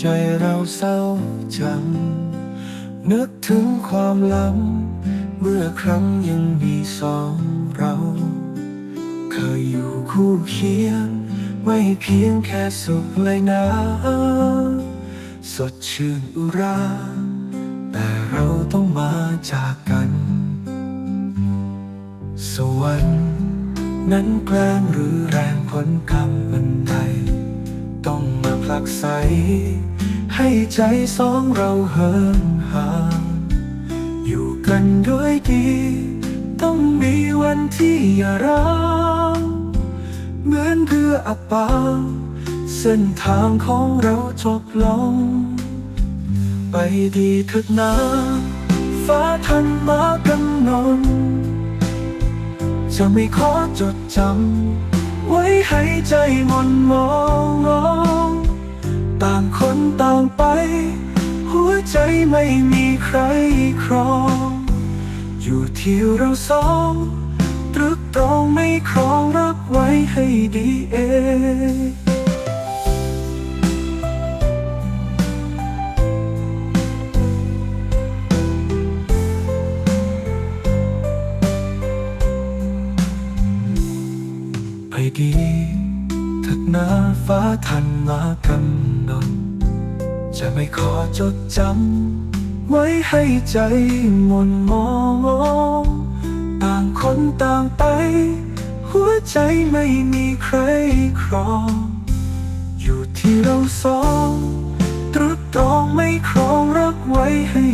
ใจเราเศร้าจัง นึกถึงความลังเมื่อครั้งยังมีสองเรา เคยอยู่คู่เคียง ไม่เพียงแค่สุขเลยนะ สดชื่นอุรา แต่เราต้องมาจากกัน สวรรค์นั้นแกล้งหรือแรงผลกรรมากไสให้ใจสองเราเหินห่างอยู่กันด้วยดี ต้องมีวันที่อย่าร้างเหมือนเรืออับปางเส้นทางของเราจบลง ไปดีเถิดนะฟ้าทันมากำหนดจะไม่ขอจดจำไว้ให้ใจหมนมอง ไม่มีใครครอง อยู่ที่เราสองตรึกตรองไม่ครองรักไว้ให้ดีเองไปดีถัดหน้าฟ้าทันมากำหนด จะไม่ขอจดจำไว้ให้ใจหมนมองต่างคนต่างไป หัวใจไม่มีใครครอง อยู่ที่เราสองตรึกตรองไม่ครองรักไว้ให้